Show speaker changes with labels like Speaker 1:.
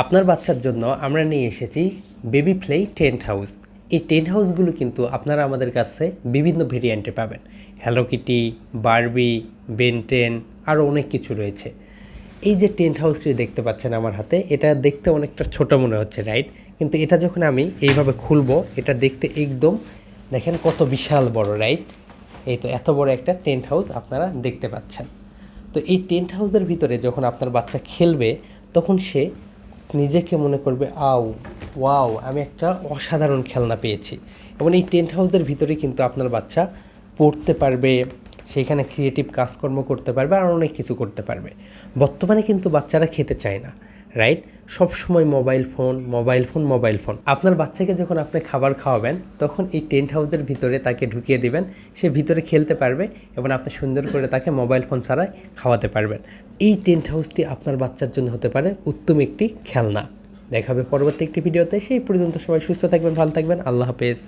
Speaker 1: আপনার বাচ্চার জন্য আমরা নিয়ে এসেছি বেবি প্লে টেন্ট হাউস এই টেন্ট হাউসগুলো কিন্তু আপনারা আমাদের কাছে বিভিন্ন ভেরিয়েন্টে পাবেন। হ্যালো কিটি বারবি বেনটেন আরও অনেক কিছু রয়েছে। এই যে টেন্ট হাউসটি দেখতে পাচ্ছেন আমার হাতে, এটা দেখতে অনেকটা ছোট মনে হচ্ছে রাইট কিন্তু এটা যখন আমি এইভাবে খুলবো, এটা দেখতে একদম, দেখেন কত বিশাল বড় রাইট এই তো এত বড় একটা টেন্ট হাউস আপনারা দেখতে পাচ্ছেন। তো এই টেন্ট হাউসের ভিতরে যখন আপনার বাচ্চা খেলবে, তখন সে নিজেকে মনে করবে, আও, ওয়াও, আমি একটা অসাধারণ খেলনা পেয়েছি। এবং এই টেন্ট হাউসের ভিতরে কিন্তু আপনার বাচ্চা পড়তে পারবে, সেখানে ক্রিয়েটিভ কাজকর্ম করতে পারবে, আর অনেক কিছু করতে পারবে। বর্তমানে কিন্তু বাচ্চারা খেতে চায় না। রাইট সব সময় mobile phone mobile phone mobile phone আপনার বাচ্চাকে যখন আপনি খাবার খাওয়াবেন, তখন এই টেন্ট হাউসের ভিতরে তাকে ঢুকিয়ে দিবেন। সে ভিতরে খেলতে পারবে এবং আপনি সুন্দর করে তাকে মোবাইল ফোন ছাড়াই খাওয়াতে পারবেন। এই টেন্ট হাউসটি আপনার বাচ্চার জন্য হতে পারে উত্তম একটি খেলনা। দেখাবে পরবর্তী একটি ভিডিওতে। সেই পর্যন্ত সবাই সুস্থ থাকবেন, ভালো থাকবেন। আল্লাহ হাফেজ।